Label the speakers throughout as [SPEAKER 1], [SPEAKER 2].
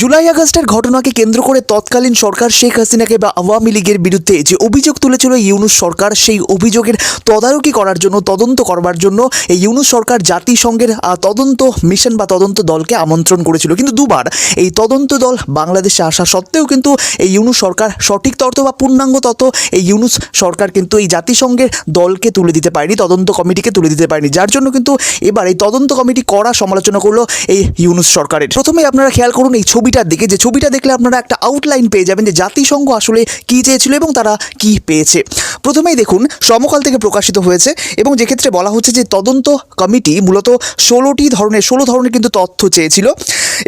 [SPEAKER 1] জুলাই আগস্টের ঘটনাকে কেন্দ্র করে তৎকালীন সরকার শেখ হাসিনাকে বা আওয়ামী লীগের বিরুদ্ধে যে অভিযোগ তুলেছিল ইউনুস সরকার, সেই অভিযোগের তদারকি করার জন্য, তদন্ত করবার জন্য এই ইউনুস সরকার জাতিসংঘের তদন্ত মিশন বা তদন্ত দলকে আমন্ত্রণ করেছিল। কিন্তু দুবার এই তদন্ত দল বাংলাদেশে আসা সত্ত্বেও কিন্তু এই ইউনুস সরকার সঠিক তথ্য বা পূর্ণাঙ্গ তথ্য এই ইউনুস সরকার কিন্তু এই জাতিসংঘের দলকে তুলে দিতে পারেনি, তদন্ত কমিটিকে তুলে দিতে পারেনি। যার জন্য কিন্তু এবার এই তদন্ত কমিটি করা সমালোচনা করল এই ইউনুস সরকারের। প্রথমে আপনারা খেয়াল করুন, এই ছবিটার দিকে, যে ছবিটা দেখলে আপনারা একটা আউটলাইন পেয়ে যাবেন যে জাতিসংঘ আসলে কী চেয়েছিল এবং তারা কি পেয়েছে। প্রথমেই দেখুন, সমকাল থেকে প্রকাশিত হয়েছে এবং যেক্ষেত্রে বলা হচ্ছে যে তদন্ত কমিটি মূলত ষোলোটি ধরনের, ষোলো ধরনের কিন্তু তথ্য চেয়েছিল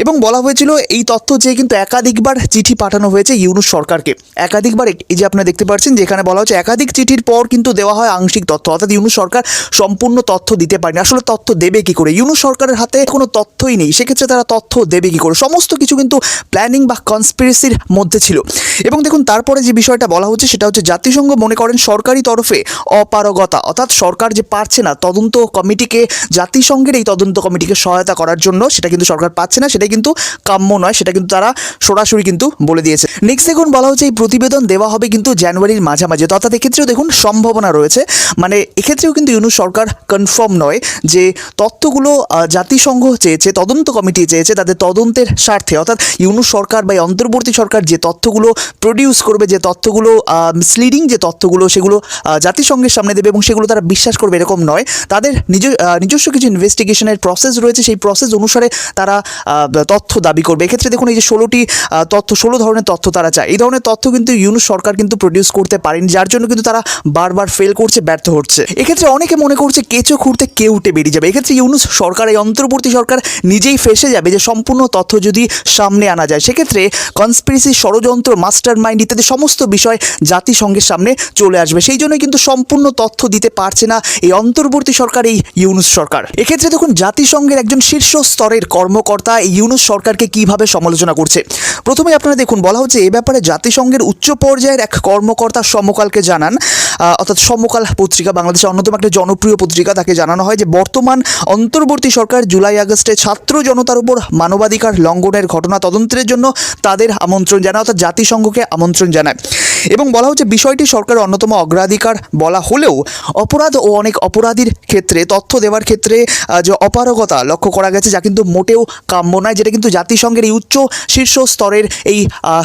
[SPEAKER 1] এবং বলা হয়েছিল এই তথ্য চেয়ে কিন্তু একাধিকবার চিঠি পাঠানো হয়েছে ইউনুস সরকারকে। একাধিকবার এই যে আপনারা দেখতে পাচ্ছেন যেখানে বলা হচ্ছে একাধিক চিঠির পর কিন্তু দেওয়া হয় আংশিক তথ্য, অর্থাৎ ইউনুস সরকার সম্পূর্ণ তথ্য দিতে পারেনি। আসলে তথ্য দেবে কি করে? ইউনুস সরকারের হাতে কোনো তথ্যই নেই, সেক্ষেত্রে তারা তথ্য দেবে কি করে? সমস্ত কিছু কিন্তু প্ল্যানিং বা কনস্পিরেসির মধ্যে ছিল। এবং দেখুন, তারপরে যে বিষয়টা বলা হচ্ছে, সেটা হচ্ছে জাতিসংঘ মনে করেন সরকারি তরফে অপারগতা, অর্থাৎ সরকার যে পারছে না, তদন্ত কমিটিকে, জাতিসংঘের এই তদন্ত কমিটিকে সহায়তা করার জন্য, সেটা কিন্তু সরকার পাচ্ছে না, সেটা কিন্তু কাম্য নয়, সেটা কিন্তু তারা সরাসরি কিন্তু বলে দিয়েছে। নেক্সট দেখুন, বলা হচ্ছে এই প্রতিবেদন দেওয়া হবে কিন্তু জানুয়ারির মাঝামাঝি, অর্থাৎ এক্ষেত্রেও দেখুন, সম্ভাবনা রয়েছে। মানে এক্ষেত্রেও কিন্তু ইউনু সরকার কনফার্ম নয় যে তথ্যগুলো জাতিসংঘ চেয়েছে, তদন্ত কমিটি চেয়েছে তাদের তদন্তের স্বার্থে, অর্থাৎ ইউনুস সরকার বা অন্তর্বর্তী সরকার যে তথ্যগুলো প্রডিউস করবে, যে তথ্যগুলো মিসলিডিং যে তথ্যগুলো, সেগুলো জাতিসংঘের সামনে দেবে এবং সেগুলো তারা বিশ্বাস করবে এরকম নয়। তাদের নিজ নিজস্ব কিছু ইনভেস্টিগেশনের প্রসেস রয়েছে, সেই প্রসেস অনুসারে তারা তথ্য দাবি করবে। এক্ষেত্রে দেখুন, এই যে ষোলোটি তথ্য, ষোলো ধরনের তথ্য তারা চায়। এই ধরনের তথ্য কিন্তু ইউনুস সরকার কিন্তু প্রডিউস করতে পারেনি, যার জন্য কিন্তু তারা বারবার ফেল করছে, ব্যর্থ হচ্ছে। এক্ষেত্রে অনেকে মনে করছে, কেঁচো খুঁড়তে কেউটে বেরিয়ে যাবে। এক্ষেত্রে ইউনুস সরকার, এই অন্তর্বর্তী সরকার নিজেই ফেসে যাবে যে সম্পূর্ণ তথ্য যদি সামনে আনা যায়। সেক্ষেত্রে কনস্পিরেসি ষড়যন্ত্র মাস্টার মাইন্ড ইত্যাদি সমস্ত বিষয় জাতিসংঘের সামনে চলে আসবে। সেই জন্যই কিন্তু সম্পূর্ণ তথ্য দিতে পারছে না এই অন্তর্বর্তী সরকার, এই ইউনুস সরকার। এক্ষেত্রে দেখুন, জাতিসংঘের একজন শীর্ষ স্তরের কর্মকর্তা এই ইউনুস সরকারকে কীভাবে সমালোচনা করছে? প্রথমে আপনারা দেখুন, বলা হচ্ছে এ ব্যাপারে জাতিসংঘের উচ্চ পর্যায়ের এক কর্মকর্তা সমকালকে জানান। অর্থাৎ সমকাল পত্রিকা, বাংলাদেশের অন্যতম একটা জনপ্রিয় পত্রিকা, তাকে জানানো হয় যে বর্তমান অন্তর্বর্তী সরকার জুলাই আগস্টে ছাত্র জনতার উপর মানবাধিকার লঙ্ঘনের ঘটনা তদন্তের জন্য তাদের আমন্ত্রণ জানায় অর্থাৎ জাতিসংঘকে আমন্ত্রণ জানায়। এবং বলা হচ্ছে বিষয়টি সরকারের অন্যতম অগ্রাধিকার বলা হলেও অপরাধ ও অনেক অপরাধীর ক্ষেত্রে তথ্য দেওয়ার ক্ষেত্রে যে অপারগতা লক্ষ্য করা গেছে যা কিন্তু মোটেও কাম্য নয় যেটা কিন্তু জাতিসংঘের এই উচ্চ শীর্ষ স্তরের এই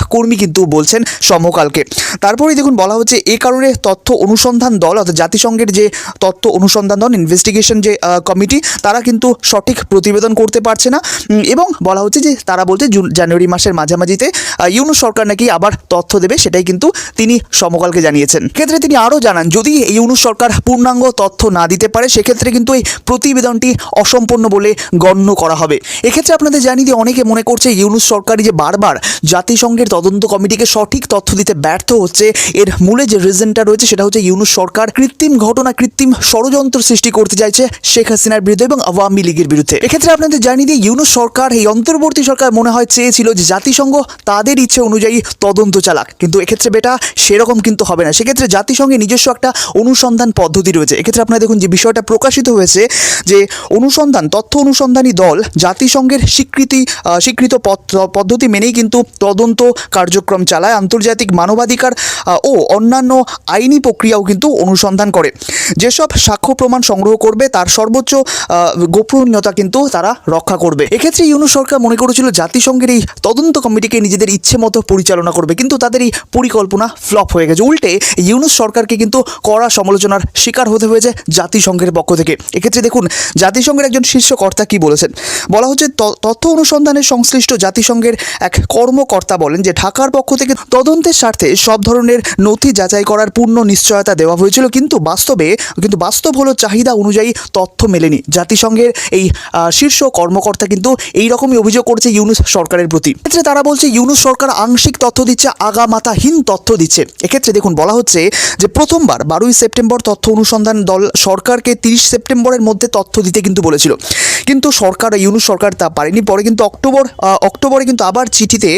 [SPEAKER 1] কর্মী কিন্তু বলছেন সমকালকে। তারপরেই দেখুন বলা হচ্ছে এই কারণে তথ্য অনুসন্ধান দল অর্থাৎ জাতিসংঘের যে তথ্য অনুসন্ধান দল ইনভেস্টিগেশন যে কমিটি তারা কিন্তু সঠিক প্রতিবেদন করতে পারছে না। এবং বলা হচ্ছে যে তারা বলছে জুন জানুয়ারি মাসের মাঝামাঝিতে আহ, ইউনুস সরকার নাকি আবার তথ্য দেবে সেটাই কিন্তু তিনি সমকালকে জানিয়েছেন। ক্ষেত্রে তিনি আরও জানান, যদি এই ইউনুস সরকার পূর্ণাঙ্গ তথ্য না দিতে পারে, সেক্ষেত্রে কিন্তু এই প্রতিবেদনটি অসম্পূর্ণ বলে গণ্য করা হবে। এক্ষেত্রে আপনাদের জানি যে অনেকে মনে করছে ইউনুস সরকারই যে বারবার জাতিসংঘের তদন্ত কমিটিকে সঠিক তথ্য দিতে ব্যর্থ হচ্ছে। এর মূলে যে রিজনটা রয়েছে, সেটা হচ্ছে ইউনুস সরকার কৃত্রিম ঘটনা, কৃত্রিম ষড়যন্ত্র সৃষ্টি করতে চাইছে শেখ হাসিনার বিরুদ্ধে এবং আওয়ামী লীগের বিরুদ্ধে। এক্ষেত্রে আপনাদের জানিয়ে দিয়ে ইউনুস সরকার, এই অন্তর্বর্তী সরকার মনে হয় চেয়েছিল যে জাতিসংঘ তাদের ইচ্ছে অনুযায়ী তদন্ত চালাক। কিন্তু এক্ষেত্রে বেটা সেরকম কিন্তু হবে না। সেক্ষেত্রে জাতিসংঘের নিজস্ব একটা অনুসন্ধান পদ্ধতি রয়েছে। এক্ষেত্রে আপনারা দেখুন যে বিষয়টা প্রকাশিত হয়েছে যে অনুসন্ধান, তথ্য অনুসন্ধানী দল জাতিসংঘের স্বীকৃতি স্বীকৃত পদ্ধতি মেনেই কিন্তু তদন্ত কার্যক্রম চালায়। আন্তর্জাতিক মানবাধিকার ও অন্যান্য আইনি প্রক্রিয়াও কিন্তু অনুসন্ধান করে। যেসব সাক্ষ্য প্রমাণ সংগ্রহ করবে, তার সর্বোচ্চ গোপনীয়তা কিন্তু তারা রক্ষা করবে। এক্ষেত্রে ইউনু সরকার মনে করেছিল জাতিসংঘের এই তদন্ত কমিটিকে নিজেদের ইচ্ছে মতো পরিচালনা করবে, কিন্তু তাদের এই পরিকল্পনা ফ্লপ হয়ে গেছে। উল্টে ইউনুস সরকারকে কিন্তু কড়া সমালোচনার শিকার হতে হয়েছে জাতিসংঘের পক্ষ থেকে। এক্ষেত্রে দেখুন, জাতিসংঘের একজন শীর্ষ কর্তা কি বলেছেন? বলা হচ্ছে তথ্য অনুসন্ধানের সংশ্লিষ্ট জাতিসংঘের এক কর্মকর্তা বলেন যে, ঢাকার পক্ষ থেকে তদন্তের স্বার্থে সব ধরনের নথি যাচাই করার পূর্ণ নিশ্চয়তা দেওয়া হয়েছিল, কিন্তু বাস্তবে, কিন্তু বাস্তব হলো চাহিদা অনুযায়ী তথ্য মেলেনি। জাতিসংঘের এই শীর্ষ কর্মকর্তা কিন্তু এই রকমই অভিযোগ করছে ইউনুস সরকারের প্রতি। এক্ষেত্রে তারা বলছে, ইউনুস সরকার আংশিক তথ্য দিচ্ছে, আগামাতাহীন তথ্য দিচ্ছে। এক্ষেত্রে দেখুন, বলা হচ্ছে যে প্রথমবার বারোই সেপ্টেম্বর তথ্য অনুসন্ধান দল সরকারকে তিরিশ সেপ্টেম্বরের মধ্যে তথ্য দিতে কিন্তু বলেছিল। কিন্তু সরকার, ইউনুস সরকার তা পারেনি। পরে কিন্তু অক্টোবর অক্টোবরে কিন্তু আবার চিঠিতে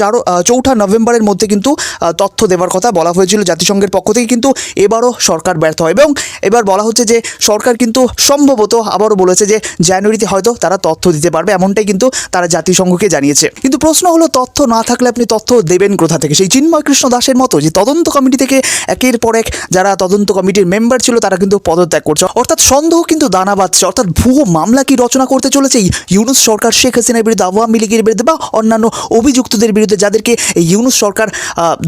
[SPEAKER 1] চারো চৌঠা নভেম্বরের মধ্যে কিন্তু তথ্য দেওয়ার কথা বলা হয়েছিল জাতিসংঘের পক্ষ থেকে। কিন্তু এবারও সরকার ব্যর্থ হয় এবং এবার বলা হচ্ছে যে, সরকার কিন্তু সম্ভবত আবারও বলেছে যে, জানুয়ারিতে হয়তো তারা তথ্য দিতে পারবে। এমনটাই কিন্তু তারা জাতিসংঘকে জানিয়েছে। জানিয়েছে কিন্তু প্রশ্ন হলো, তথ্য না থাকলে আপনি তথ্য দেবেন কোথা থেকে? সেই চিন্ময় কৃষ্ণ দাসের মতো যে তদন্ত কমিটি থেকে একের পর এক যারা তদন্ত কমিটির মেম্বার ছিল, তারা কিন্তু পদত্যাগ করছে। অর্থাৎ সন্দেহ কিন্তু দানা বাঁধছে। অর্থাৎ ভুয়ো মামলা কি রচনা করতে চলেছে ইউনুস সরকার, শেখ হাসিনার বিরুদ্ধে আওয়ামী লীগের বিরুদ্ধে বা অন্যান্য অভিযুক্তদের বিরুদ্ধে যাদেরকে এই ইউনুস সরকার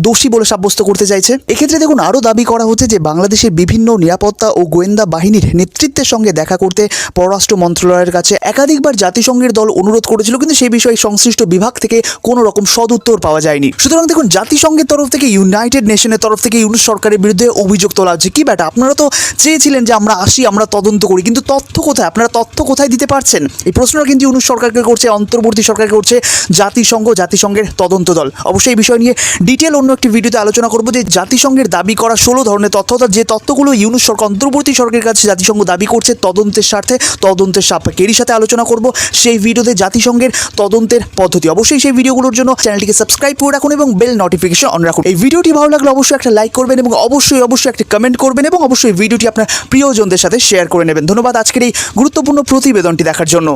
[SPEAKER 1] দোষী বলে সাব্যস্ত করতে চাইছে। এক্ষেত্রে দেখুন আরও দাবি করা হচ্ছে যে বাংলাদেশের বিভিন্ন নিরাপত্তা ও গোয়েন্দা বাহিনীর নেতৃত্বের সঙ্গে দেখা করতে পররাষ্ট্র মন্ত্রণালয়ের কাছে একাধিকবার জাতিসংঘের দল অনুরোধ করেছিল, কিন্তু সেই বিষয়ে সংশ্লিষ্ট বিভাগ থেকে কোনো রকম সদুত্তর পাওয়া যায়নি। সুতরাং দেখুন, জাতিসংঘের তরফ থেকে, ইউনাইটেড নেশনের তরফ থেকে ইউনুস সরকারের বিরুদ্ধে অভিযোগ তোলা হচ্ছে। কি ব্যাটা, আপনারা তো চেয়েছিলেন যে আমরা আসি, আমরা তদন্ত করি, কিন্তু তথ্য কোথায়? আপনারা তথ্য কোথায় দিতে পারছেন? এই প্রশ্নটা কিন্তু ইউনুস সরকারকে করছে, অন্তর্বর্তী সরকারকে করছে জাতিসংঘ, জাতিসংঘের তদন্ত দল। অবশ্যই এই বিষয় নিয়ে ডিটেল অন্য একটি ভিডিওতে আলোচনা করব যে জাতিসংঘের দাবি করা ষোলো ধরনের তথ্য, অর্থাৎ যে তথ্যগুলো ইউনুস সরকার, অন্তর্বর্তী সরকারের কাছে জাতিসংঘ দাবি করছে তদন্তের স্বার্থে, তদন্তের সাপেক্ষে। এরই সাথে আলোচনা করব সেই ভিডিওতে জাতিসংঘের তদন্তের পদ্ধতি। অবশ্যই সেই ভিডিওগুলোর জন্য চ্যানেলটিকে সাবস্ক্রাইব করে রাখুন এবং বেল নোটিফিকেশন অন রাখুন। এই ভিডিওটি ভালো লাগলে অবশ্যই একটা লাইক করবেন এবং অবশ্যই অবশ্যই একটা কমেন্ট করবেন এবং অবশ্যই ভিডিওটি আপনার প্রিয়জনদের সাথে শেয়ার করে নেবেন। ধন্যবাদ আজকের এই গুরুত্বপূর্ণ প্রতিবেদনটি। দেখার জন্য।